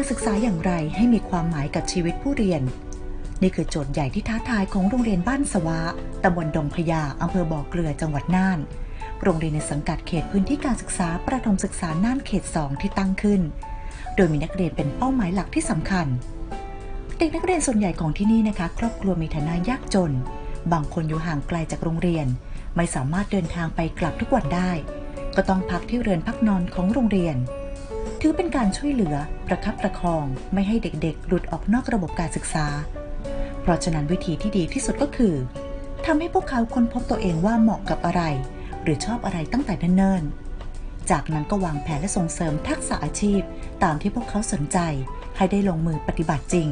การศึกษาอย่างไรให้มีความหมายกับชีวิตผู้เรียน นี่คือโจทย์ใหญ่ที่ท้าทายของโรงเรียนบ้านสวะตำบลดงพญาอำเภอบ่อเกลือจังหวัดน่าน โรงเรียนในสังกัดเขตพื้นที่การศึกษาประถมศึกษาน่านเขต 2 ที่ตั้งขึ้น โดยมีนักเรียนเป็นเป้าหมายหลักที่สำคัญ เด็กนักเรียนส่วนใหญ่ของที่นี่นะคะ ครอบครัวมีฐานะยากจน บางคนอยู่ห่างไกลจากโรงเรียน ไม่สามารถเดินทางไปกลับทุกวันได้ ก็ต้องพักที่เรือนพักนอนของโรงเรียน ถือเป็นการช่วยเหลือประคับประคองไม่ให้เด็กๆ หลุดออกนอกระบบการศึกษา เพราะฉะนั้นวิธีที่ดีที่สุดก็คือทำให้พวกเขาค้นพบตัวเองว่าเหมาะกับอะไร หรือชอบอะไรตั้งแต่เนิ่นๆ จากนั้นก็วางแผนและส่งเสริมทักษะอาชีพ ตามที่พวกเขาสนใจ ให้ได้ลงมือปฏิบัติจริง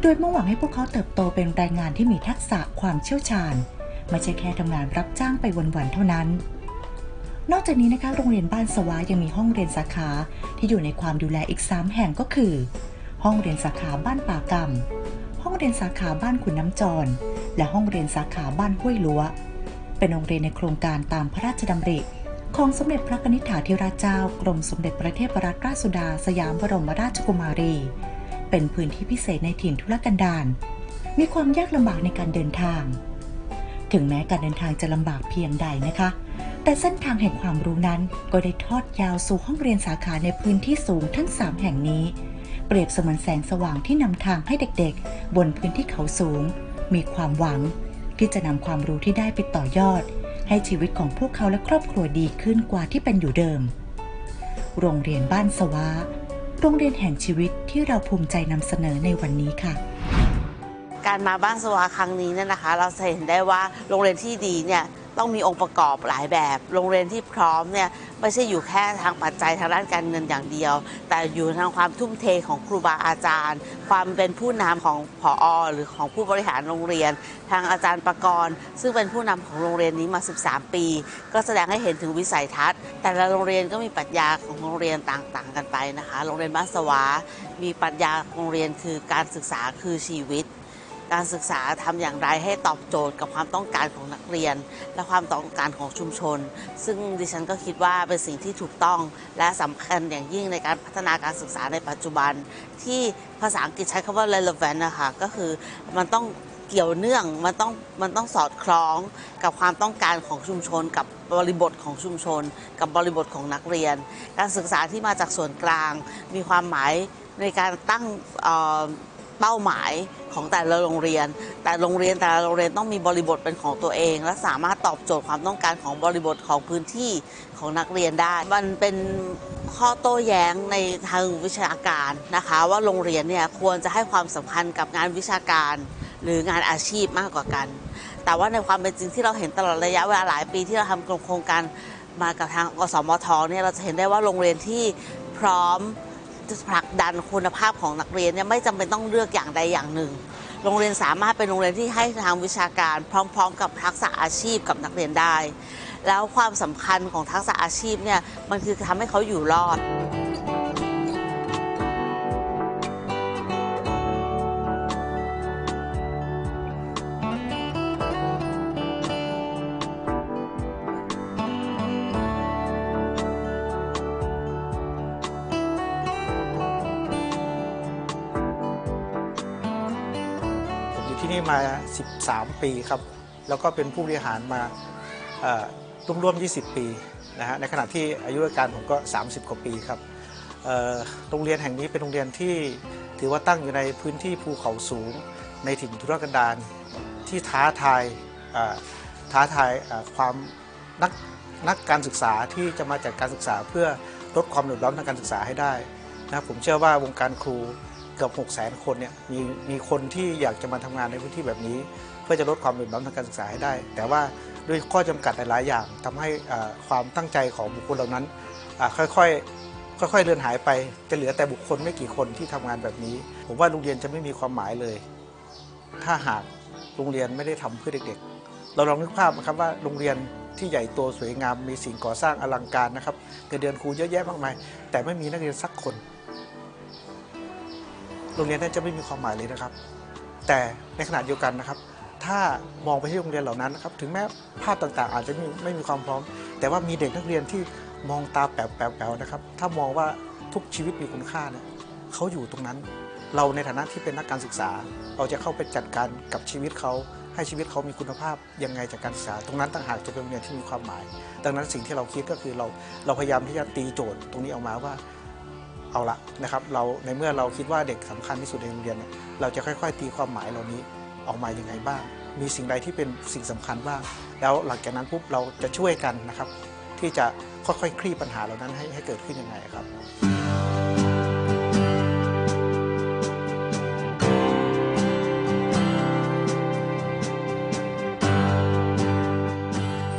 โดยมุ่งหวังให้พวกเขาเติบโตเป็นแรงงานที่มีทักษะความเชี่ยวชาญ ไม่ใช่แค่ทำงานรับจ้างไปวันๆเท่านั้น นอกจากนี้นะคะโรงเรียนบ้านสวายังมีห้องเรียนสาขาที่อยู่ในความดูแลอีก 3 แห่งก็คือ ห้องเรียนสาขาบ้านป่ากำห้องเรียนสาขาบ้านขุนน้ำจร และห้องเรียนสาขาบ้านห้วยลัว เป็นโรงเรียนในโครงการตามพระราชดำริ ของสมเด็จพระนิธิถาธิราชเจ้ากรมสมเด็จพระเทพรัตนราชสุดา สยามบรมราชกุมารี เป็นพื้นที่พิเศษในถิ่นทุรกันดารมีความยากลำบากในการเดินทาง ถึงแม้การเดินทางจะลำบากเพียงใดนะคะ แต่เส้นทางแห่งความรู้นั้นก็ได้ทอดยาวสู่ห้องเรียนสาขาในพื้นที่สูงทั้ง 3 แห่งนี้ เปรียบเสมือนแสงสว่างที่นำทางให้เด็กๆ บนพื้นที่เขาสูง มีความหวัง ที่จะนำความรู้ที่ได้ไปต่อยอด ให้ชีวิตของพวกเขาและครอบครัวดีขึ้นกว่าที่เป็นอยู่เดิม โรงเรียนบ้านสวาโรงเรียนแห่งชีวิตที่เราภูมิใจนำเสนอในวันนี้ค่ะการมาบ้านสวาครั้งนี้เนี่ยนะคะ เราจะเห็นได้ว่าโรงเรียนที่ดีเนี่ย ต้องมีองค์ประกอบหลายแบบ โรงเรียนที่พร้อมเนี่ยไม่ใช่อยู่แค่ทางปัจจัยทางด้านการเงินอย่างเดียว แต่อยู่ทางความทุ่มเทของครูบาอาจารย์ ความเป็นผู้นำของผอหรือของผู้บริหารโรงเรียน ทางอาจารย์ประกรณ์ ซึ่งเป็นผู้นำของโรงเรียนนี้มา 13 ปี ก็แสดงให้เห็นถึงวิสัยทัศน์ แต่ละโรงเรียนก็มีปรัชญาของโรงเรียนต่างๆ กันไปนะคะ โรงเรียนบ้านสวา มีปรัชญาโรงเรียนคือการศึกษาคือชีวิต การศึกษาทำอย่างไรให้ตอบโจทย์กับความต้องการของนักเรียน และความต้องการของชุมชน ซึ่งดิฉันก็คิดว่าเป็นสิ่งที่ถูกต้อง และสำคัญอย่างยิ่งในการพัฒนาการศึกษาในปัจจุบัน ที่ภาษาอังกฤษใช้คำว่า relevant นะคะก็คือมันต้องเกี่ยวเนื่องมันต้องมันต้องสอดคล้องกับความต้องการของชุมชน กับบริบทของชุมชน กับบริบทของนักเรียน การศึกษาที่มาจากส่วนกลาง มีความหมายในการตั้ง เป้าหมายของแต่ละโรงเรียน แต่โรงเรียนแต่ละโรงเรียนต้องมีบริบทเป็นของตัวเอง และสามารถตอบโจทย์ความต้องการของบริบทของพื้นที่ของนักเรียนได้ มันเป็นข้อโต้แย้งในทางวิชาการนะคะ ว่าโรงเรียนเนี่ยควรจะให้ความสำคัญกับงานวิชาการ หรืองานอาชีพมากกว่ากัน แต่ว่าในความเป็นจริงที่เราเห็นตลอดระยะเวลาหลายปีที่เราทำโครงการมากับทางอสมทเนี่ยเราจะเห็นได้ว่าโรงเรียนที่พร้อม ผลักดันคุณภาพของนักเรียนเนี่ยไม่จำเป็นต้องเลือกอย่างใดอย่างหนึ่ง โรงเรียนสามารถเป็นโรงเรียนที่ให้ทางวิชาการ พร้อม ๆ กับทักษะอาชีพกับนักเรียนได้ แล้วความสำคัญของทักษะอาชีพเนี่ยมันคือทำให้เขาอยู่รอด 13ปีครับ แล้วก็เป็นผู้บริหารมาเอ่อร่วม 20 ปีนะฮะ ในขณะที่อายุราชการผมก็ 30 กว่าปีครับโรงเรียนแห่งนี้เป็นโรงเรียนที่ถือว่าตั้งอยู่ในพื้นที่ภูเขาสูง ในถิ่นทุรกันดารที่ท้าทายท้าทายความนักนักการศึกษาที่จะมาจากการศึกษาเพื่อลดความเหลื่อมล้ำทางการศึกษาให้ได้นะผมเชื่อว่าวงการครูเกือบ6 0 0 0 0 0 คนเนี่ยมีมีคนที่อยากจะมาทำงานในพื้นที่แบบนี้ พื่อจะลดความเหลื่อมล้ำทางการศึกษาให้ได้ แต่ว่าด้วยข้อจำกัดหลาย ๆ อย่างทำให้ความตั้งใจของบุคคลเหล่านั้นค่อยๆค่อยๆเลือนหายไป จะเหลือแต่บุคคลไม่กี่คนที่ทำงานแบบนี้ ผมว่าโรงเรียนจะไม่มีความหมายเลย ถ้าหากโรงเรียนไม่ได้ทำเพื่อเด็ก ๆ เราลองนึกภาพนะครับว่าโรงเรียนที่ใหญ่โตสวยงามมีสิ่งก่อสร้างอลังการนะครับเงินเดือนครูเยอะแยะมากมาย แต่ไม่มีนักเรียนสักคน โรงเรียนนั้นจะไม่มีความหมายเลยนะครับ แต่ในขณะเดียวกันนะครับ ถ้ามองไปที่โรงเรียนเหล่านั้นนะครับถึงแม้ภาพต่างๆ อาจจะไม่ไม่มีความพร้อม แต่ว่ามีเด็กนักเรียนที่มองตาแป๋วๆๆนะครับ ถ้ามองว่าทุกชีวิตมีคุณค่าเนี่ยเขาอยู่ตรงนั้น เราในฐานะที่เป็นนักการศึกษา เราจะเข้าไปจัดการกับชีวิตเขาให้ชีวิตเขามีคุณภาพยังไงจากการศึกษา ตรงนั้นต่างหากจะเป็นโรงเรียนที่มีความหมาย ดังนั้นสิ่งที่เราคิดก็คือเราเราพยายามที่จะตีโจทย์ตรงนี้ออกมาว่าเอาละนะครับเราในเมื่อเราคิดว่าเด็กสำคัญที่สุดในโรงเรียนเนี่ยเราจะค่อย ๆ ตีความหมายเหล่านี้ ออกมายังไงบ้าง มีสิ่งใดที่เป็นสิ่งสำคัญบ้าง แล้วหลังจากนั้นปุ๊บเราจะช่วยกันนะครับ ที่จะค่อยๆคลี่ปัญหาเหล่านั้นให้ให้เกิดขึ้นยังไงครับ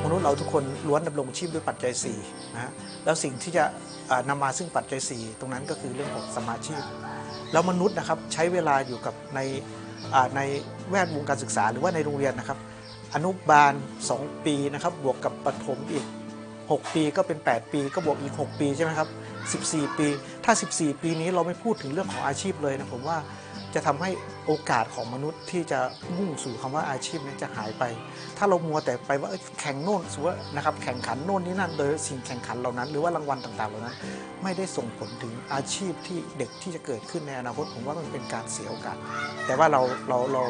มนุษย์เราทุกคนล้วนดำรงชีพด้วยปัจจัย4นะฮะแล้วสิ่งที่จะอ่านำมาซึ่งปัจจัย 4 ตรงนั้นก็คือเรื่องของสมาชีพแล้วมนุษย์นะครับใช้เวลาอยู่กับใน ในแวดวงการศึกษาหรือว่าในโรงเรียนนะครับ อนุบาล 2 ปีนะครับ บวกกับประถมอีก 6 ปีก็เป็น 8 ปีก็บวกอีก 6 ปีใช่ไหมครับ 14 ปี ถ้า 14 ปีนี้เราไม่พูดถึงเรื่องของอาชีพเลยนะผมว่า จะทำให้โอกาสของมนุษย์ที่จะมุ่งสู่คำว่าอาชีพนี้จะหายไป ถ้าเรามัวแต่ไปว่าแข่งโน่นสมมติว่านะครับแข่งขันโน่นนี่นั่นโดยสิ่งแข่งขันเหล่านั้น หรือว่ารางวัลต่างๆเหล่านั้น ไม่ได้ส่งผลถึงอาชีพที่เด็กที่จะเกิดขึ้นในอนาคตผมว่ามันเป็นการเสียโอกาส แต่ว่าเราเราเรา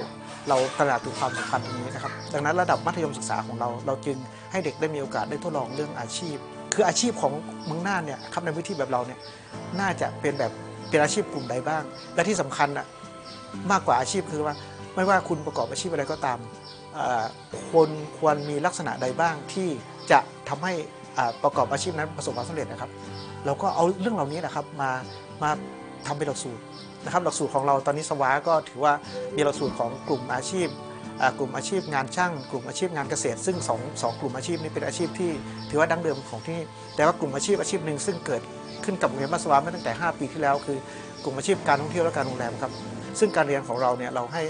เราตระหนักถึงความสำคัญตรงนี้นะครับดังนั้นระดับมัธยมศึกษาของเราเราจึงให้เด็กได้มีโอกาสได้ทดลองเรื่องอาชีพ คืออาชีพของเมืองน่านเนี่ยครับในวิธีแบบเราเนี่ยน่าจะเป็นแบบเป็นอาชีพกลุ่มใดบ้าง และที่สำคัญอะ มากกว่าอาชีพคือว่าไม่ว่าคุณประกอบอาชีพอะไรก็ตามคนควรมีลักษณะใดบ้างที่จะทำให้ประกอบอาชีพนั้นประสบความสำเร็จนะครับ เราก็เอาเรื่องเหล่านี้นะครับมามาทำเป็นหลักสูตรนะครับหลักสูตรของเราตอนนี้สวาก็ถือว่ามีหลักสูตรของกลุ่มอาชีพกลุ่มอาชีพงานช่าง กลุ่มอาชีพงานเกษตร ซึ่งสองสองกลุ่มอาชีพนี้เป็นอาชีพที่ถือว่าดั้งเดิมของที่นี่แต่ว่ากลุ่มอาชีพอาชีพหนึ่งซึ่งเกิดขึ้นกับโรงเรียนบ้าสวาเมื่อตั้งแต่ 5 ปีที่แล้ว คือกลุ่มอาชีพการท่องเที่ยวและการโรงแรมครับ ซึ่งการเรียนของเราเนี่ยเราให้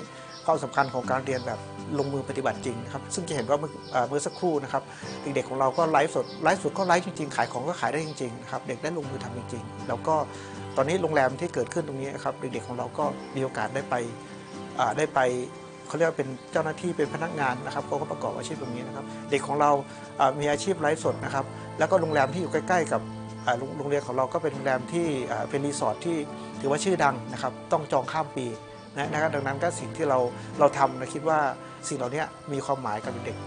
ความสำคัญของการเรียนแบบลงมือปฏิบัติจริงนะครับซึ่งจะเห็นว่าเมื่อสักครู่นะครับเด็กๆของเราก็ไลฟ์สดไลฟ์สดก็ไลฟ์จริงๆ ขายของก็ขายได้จริงๆนะครับเด็กได้ลงมือทำจริงๆ แล้วก็ตอนนี้โรงแรมที่เกิดขึ้นตรงนี้นะครับเด็กๆของเราก็มีโอกาสได้ไปได้ไปเขาเรียกว่าเป็นเจ้าหน้าที่เป็นพนักงานนะครับเขาก็ประกอบอาชีพตรงนี้นะครับ เด็กของเรามีอาชีพไลฟ์สดนะครับ แล้วก็โรงแรมที่อยู่ใกล้ๆ กับโรงเรียนของเราก็เป็นโรงแรมที่เป็นรีสอร์ทที่ถือว่าชื่อดังนะครับ ต้องจองข้ามปี นะนะครับดังนั้นก็สิ่งที่เราเราทำนะคิดว่าสิ่งเหล่านี้มีความหมายกับเด็ก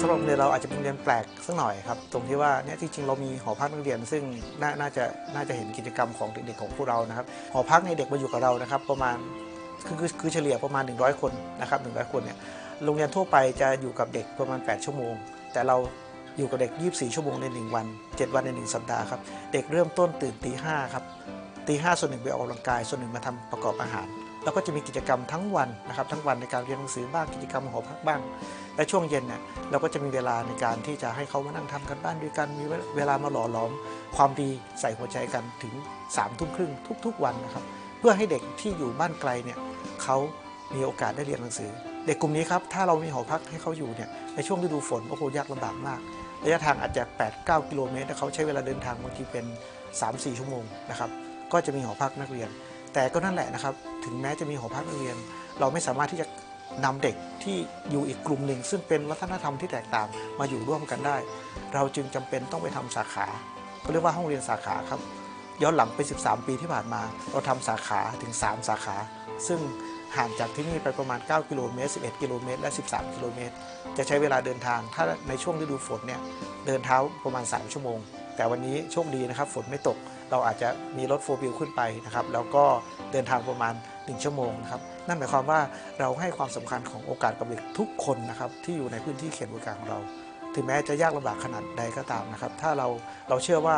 สำหรับโรงเรียนเราอาจจะเป็นโรงเรียนแปลกสักหน่อยครับตรงที่ว่าเนี่ยที่จริงเรามีหอพักนักเรียน ซึ่งนน่าจะน่าจะเห็นกิจกรรมของเด็กๆของพวกเรานะครับหอพักในเด็กมาอยู่กับเรานะครับ ประมาณ คือคือคือเฉลี่ยประมาณ 100 คนนะครับ100 คนเนี่ยโรงเรียนทั่วไปจะอยู่กับเด็กประมาณ 8 ชั่วโมง แต่เราอยู่กับเด็ก 24 ชั่วโมงใน 1 วัน 7 วันใน 1 สัปดาห์ครับ เด็กเริ่มต้นตื่นตีห้าครับตีห้าส่วนหนึ่งไปออกกำลังกาย ส่วนหนึ่งมาทำประกอบอาหาร แล้วก็จะมีกิจกรรมทั้งวันนะครับ ทั้งวันในการเรียนหนังสือบ้าง กิจกรรมหอพักบ้าง และช่วงเย็นเนี่ยเราก็จะมีเวลาในการที่จะให้เขามานั่งทำกันบ้านด้วยกัน มีเวลามาหล่อหลอม ความดีใส่หัวใจกันถึง3ามทุ่มครึ่งทุก ๆ วันนะครับ เพื่อให้เด็กที่อยู่บ้านไกลเนี่ย เขามีโอกาสได้เรียนหนังสือ เด็กกลุ่มนี้ครับถ้าเรามีหอพักให้เขาอยู่เนี่ยในช่วงฤดูฝนโอ้โหยากลำบากมากระยะทางอาจจะ 8-9 กิโลเมตรแต่เขาใช้เวลาเดินทางบางทีเป็น 3-4 ชั่วโมงนะครับก็จะมีหอพักนักเรียน แต่ก็นั่นแหละนะครับถึงแม้จะมีหอพักนักเรียน เราไม่สามารถที่จะนำเด็กที่อยู่อีกกลุ่มหนึ่ง ซึ่งเป็นวัฒนธรรมที่แตกต่างมาอยู่ร่วมกันได้ เราจึงจำเป็นต้องไปทำสาขาเขาเรียกว่าห้องเรียนสาขาครับย้อนหลังไป 13 ปีที่ผ่านมา เราทำสาขาถึง 3 สาขา ซึ่งห่างจากที่นี่ไปประมาณ 9 กิโลเมตร 11 กิโลเมตร และ 13 กิโลเมตร จะใช้เวลาเดินทาง ถ้าในช่วงฤดูฝนเนี่ยเดินเท้าประมาณ 3 ชั่วโมง แต่วันนี้โชคดีนะครับฝนไม่ตก เราอาจจะมีรถโฟร์วิวขึ้นไปนะครับ แล้วก็เดินทางประมาณ 1 ชั่วโมงนะครับ นั่นหมายความว่าเราให้ความสำคัญของโอกาสกับเด็กทุกคนนะครับที่อยู่ในพื้นที่เขตบริการของเรา ถึงแม้จะยากลำบากขนาดใดก็ตามนะครับ ถ้าเราเราเชื่อว่า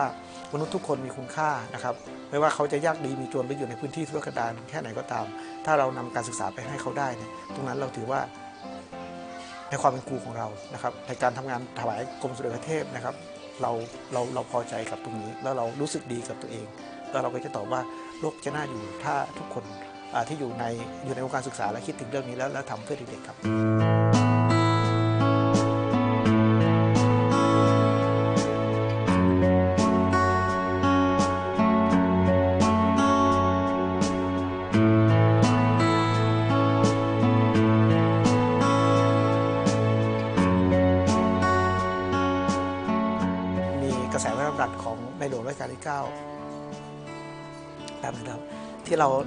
มนุษย์ทุกคนมีคุณค่านะครับ ไม่ว่าเขาจะยากดีมีจนหรืออยู่ในพื้นที่ทุรกันดารแค่ไหนก็ตาม ถ้าเรานำการศึกษาไปให้เขาได้เนี่ยตรงนั้นเราถือว่าในความเป็นครูของเรานะครับ ในการทำงานถวายกรมสุรเทพนะครับ เราเราเราพอใจกับตรงนี้ แล้วเรารู้สึกดีกับตัวเอง แล้วเราก็จะตอบว่าโลกจะน่าอยู่ถ้าทุกคนที่อยู่ในอยู่ในวงการศึกษาและคิดถึงเรื่องนี้แล้วแล้วทำเพื่อเด็กๆครับ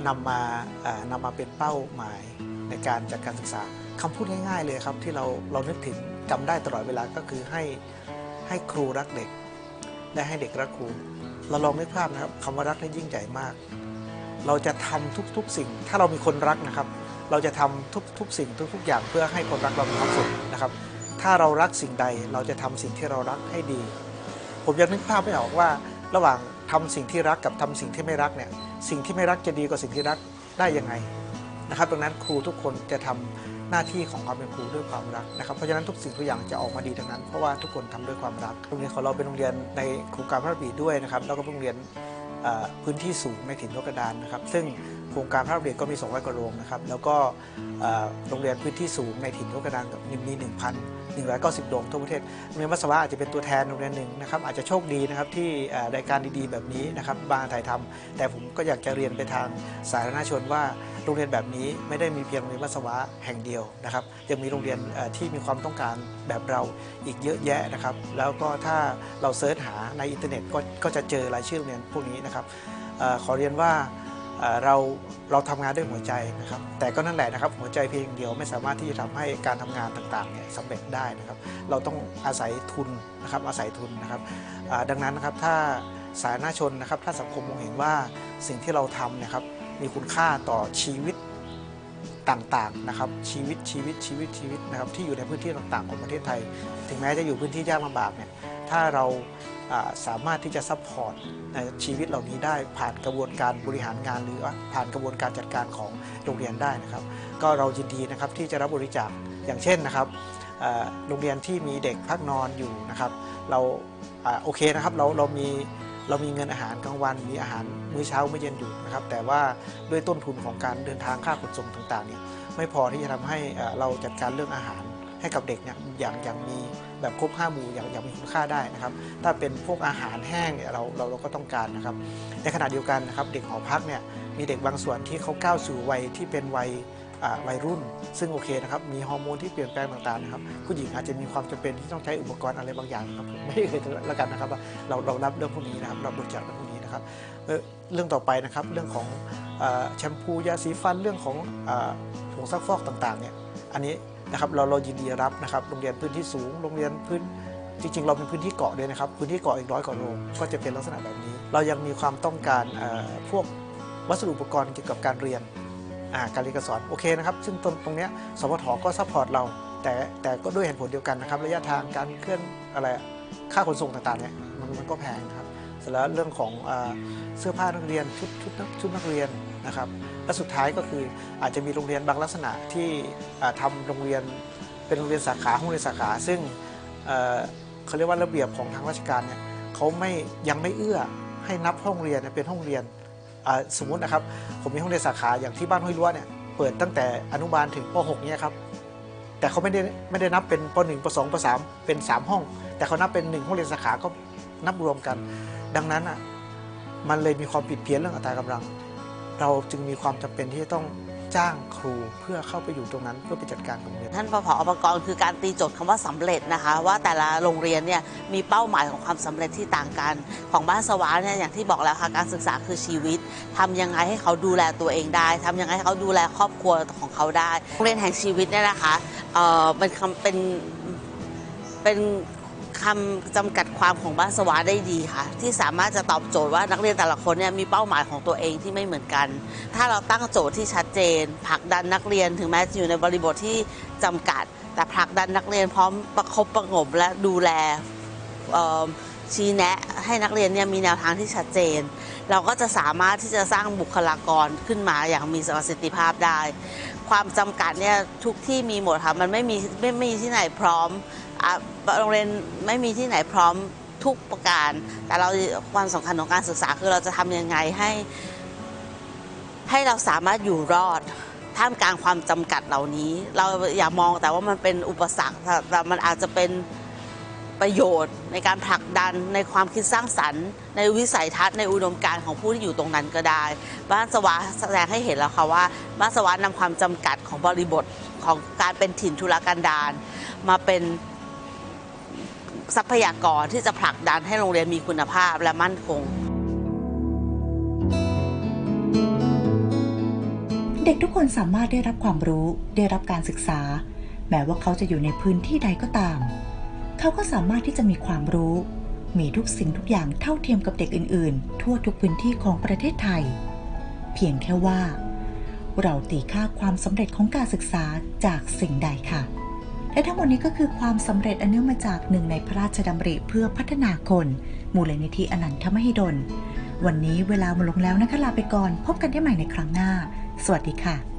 นำมานำมาเป็นเป้าหมายในการจัดการศึกษาคำพูดง่ายๆเลยครับที่เราเรานึกถึงจำได้ตลอดเวลาก็คือให้ให้ครูรักเด็ก และให้เด็กรักครู เราลองนึกภาพนะครับคำว่ารักนี่ยิ่งใหญ่มาก เราจะทำทุกๆสิ่ง ถ้าเรามีคนรักนะครับ เราจะทำทุกๆ สิ่งทุก ๆ อย่างเพื่อให้คนรักเรามีความสุขนะครับ ถ้าเรารักสิ่งใดเราจะทำสิ่งที่เรารักให้ดี ผมยังนึกภาพไม่ออกว่า ระหว่างทำสิ่งที่รักกับทำสิ่งที่ไม่รักเนี่ย สิ่งที่ไม่รักจะดีกว่าสิ่งที่รักได้ยังไงนะครับดังนั้นครูทุกคนจะทำหน้าที่ของความเป็นครูด้วยความรักนะครับเพราะฉะนั้นทุกสิ่งทุกอย่างจะออกมาดีทั้งนั้น เพราะว่าทุกคนทำด้วยความรักโรงเรียนของเราเป็นโรงเรียนในโครงการพระราชบิด้วยนะครับแล้วก็โรงเรียนพื้นที่สูงในถิ่นทุรกันดารนะครับ ซึ่งโครงการพระราชบิก็มี200กว่าโรงนะครับ แล้วก็โรงเรียนพื้นที่สูงในถิ่นทุรกันดารมี 190 โรงทั่วประเทศโรงเรียนมัสวะอาจจะเป็นตัวแทนโรงเรียนหนึ่งนะครับอาจจะโชคดีนะครับที่รายการดีๆ แบบนี้นะครับบางถ่ายทำแต่ผมก็อยากจะเรียนไปทางสาธารณชนว่าโรงเรียนแบบนี้ไม่ได้มีเพียงโรงเรียนมัสวะแห่งเดียวนะครับยังมีโรงเรียนที่มีความต้องการแบบเราอีกเยอะแยะนะครับแล้วก็ถ้าเราเซิร์ชหาในอินเทอร์เน็ตก็จะเจอรายชื่อโรงเรียนพวกนี้นะครับอขอเรียนว่า เราเราทำงานด้วยหัวใจนะครับ แต่ก็นั่นแหละนะครับ หัวใจเพียงเดียวไม่สามารถที่จะทำให้การทำงานต่างๆเนี่ยสำเร็จได้นะครับ เราต้องอาศัยทุนนะครับอาศัยทุนนะครับดังนั้นนะครับถ้าสาธารณชนนะครับถ้าสังคมมองเห็นว่าสิ่งที่เราทำนะครับมีคุณค่าต่อชีวิต ต่างๆนะครับชีวิตชีวิตชีวิตชีวิตนะครับที่อยู่ในพื้นที่ต่างๆของประเทศไทย ถึงแม้จะอยู่พื้นที่ยากลำบากเนี่ยถ้าเราสามารถที่จะซัพพอร์ตในชีวิตเหล่านี้ได้ผ่านกระบวนการบริหารงานหรือว่าผ่านกระบวนการจัดการของโรงเรียนได้นะครับ ก็เรายินดีนะครับที่จะรับบริจาคอย่างเช่นนะครับโรงเรียนที่มีเด็กพักนอนอยู่นะครับ เราอ่าโอเคนะครับเราเรามี เรามีเงินอาหารกลางวันมีอาหารมื้อเช้ามื้อเย็นอยู่นะครับแต่ว่าด้วยต้นทุนของการเดินทางค่าขนส่งต่างๆเนี่ยไม่พอที่จะทำให้เราจัดการเรื่องอาหารให้กับเด็กเนี่ยอย่างอย่างมีแบบครบห้าหมู่อย่างอย่างมีคุณค่าได้นะครับ ถ้าเป็นพวกอาหารแห้งเนี่ยเราเราเราก็ต้องการนะครับ ในขณะเดียวกันนะครับเด็กหอพักเนี่ยมีเด็กบางส่วนที่เขาก้าวสู่วัยที่เป็นวัย วัยรุ่น ซึ่งโอเคนะครับมีฮอร์โมนที่เปลี่ยนแปลงต่างๆนะครับผู้หญิงอาจจะมีความจำเป็นที่ต้องใช้อุปกรณ์อะไรบางอย่างครับผมไม่เคยแล้วกันนะครับว่าเราเรารับเรื่องพวกนี้นะครับเราบริจาคเรื่องพวกนี้นะครับเรื่องต่อไปนะครับเรื่องของอแชมพูยาสีฟันเรื่องของอ่าผงซักฟอกต่างๆเนี่ยอันนี้นะครับเราเรายินดีรับนะครับโรงเรียนพื้นที่สูงโรงเรียนพื้นจริงๆ เราเป็นพื้นที่เกาะด้วยนะครับ พื้นที่เกาะอีกร้อยกว่าโรงก็จะเป็นลักษณะแบบนี้ เรายังมีความต้องการพวกวัสดุอุปกรณ์เกี่ยวกับการเรียน การเรียนการสอนโอเคนะครับ ซึ่งตรงตรงนี้สพทก็ซัพพอร์ตเรา แต่แต่ก็ด้วยเหตุผลเดียวกันนะครับ ระยะทางการเคลื่อนอะไรค่าขนส่งต่างๆเนี่ยมันมันก็แพงนะครับเสร็จแล้วเรื่องของอเสื้อผ้านักเรียนชุดชุดนักชุดนักเรียนนะครับและสุดท้ายก็คืออาจจะมีโรงเรียนบางลักษณะที่อ่าทำโรงเรียนเป็นโรงเรียนสาขาห้องเรียนสาขา ซึ่งเเขาเรียกว่าระเบียบของทางราชการเนี่ยเขาไม่ยังไม่เอื้อให้นับห้องเรียนเป็นห้องเรียน สมมตินะครับ ผมมีห้องเรียนสาขาอย่างที่บ้านห้วยรั้วเนี่ยเปิดตั้งแต่อนุบาลถึงป .6 เนี่ยครับแต่เขาไม่ได้ไม่ได้นับเป็นป .1 ป .2 ป .3 เป็น 3 ห้อง แต่เขานับเป็นหนึ่งห้องเรียนสาขาก็นับรวมกัน ดังนั้นอะมันเลยมีความผิดเพี้ยนเรื่องอัตรากำลัง เราจึงมีความจำเป็นที่จะต้อง จ้างครูเพื่อเข้าไปอยู่ตรงนั้นเพื่อไปจัดการโรงเรียนท่านผอประกรณ์คือการตีโจทย์คำว่าสำเร็จนะคะ ว่าแต่ละโรงเรียนเนี่ยมีเป้าหมายของความสำเร็จที่ต่างกัน ของบ้านสวาเนี่ยอย่างที่บอกแล้วค่ะการศึกษาคือชีวิตทำยังไงให้เขาดูแลตัวเองได้ทำยังไงให้เขาดูแลครอบครัวของเขาได้โรงเรียนแห่งชีวิตเนี่ยนะคะเออเป็นคำเป็นเป็น คำจำกัดความของบ้านสวาได้ดีค่ะ ที่สามารถจะตอบโจทย์ว่านักเรียนแต่ละคนเนี่ยมีเป้าหมายของตัวเองที่ไม่เหมือนกัน ถ้าเราตั้งโจทย์ที่ชัดเจนผลักดันนักเรียนถึงแม้จะอยู่ในบริบทที่จำกัด แต่ผลักดันนักเรียนพร้อมประคบประงมและดูแลชี้แนะให้นักเรียนเนี่ยมีแนวทางที่ชัดเจน เราก็จะสามารถที่จะสร้างบุคลากรขึ้นมาอย่างมีประสิทธิภาพได้ ความจำกัดเนี่ยทุกที่มีหมดค่ะมันไม่มีไม่มีที่ไหนพร้อม โรงเรียนไม่มีที่ไหนพร้อมทุกประการ แต่เราความสำคัญของการศึกษาคือเราจะทำยังไงให้ ให้เราสามารถอยู่รอดท่ามกลางความจำกัดเหล่านี้ เราอย่ามองแต่ว่ามันเป็นอุปสรรคแต่มันอาจจะเป็นประโยชน์ในการผลักดันในความคิดสร้างสรรค์ ในวิสัยทัศน์ในอุดมการณ์ของผู้ที่อยู่ตรงนั้นก็ได้ บ้านสวาแสดงให้เห็นแล้วค่ะว่าบ้านสวานำความจำกัดของบริบทของการเป็นถิ่นทุรกันดารมาเป็น ทรัพยากรที่จะผลักดันให้โรงเรียนมีคุณภาพและมั่นคง เด็กทุกคนสามารถได้รับความรู้ได้รับการศึกษา แม้ว่าเขาจะอยู่ในพื้นที่ใดก็ตาม เขาก็สามารถที่จะมีความรู้ มีทุกสิ่งทุกอย่างเท่าเทียมกับเด็กอื่น ๆ ทั่วทุกพื้นที่ของประเทศไทย เพียงแค่ว่า เราตีค่าความสำเร็จของการศึกษาจากสิ่งใดค่ะ และทั้งหมดนี้ก็คือความสำเร็จอันเนื่องมาจากหนึ่งในพระราชดำริเพื่อพัฒนาคน มูลนิธิอนันทมหิดล วันนี้เวลาหมดลงแล้วนะคะลาไปก่อน พบกันได้ใหม่ในครั้งหน้า สวัสดีค่ะ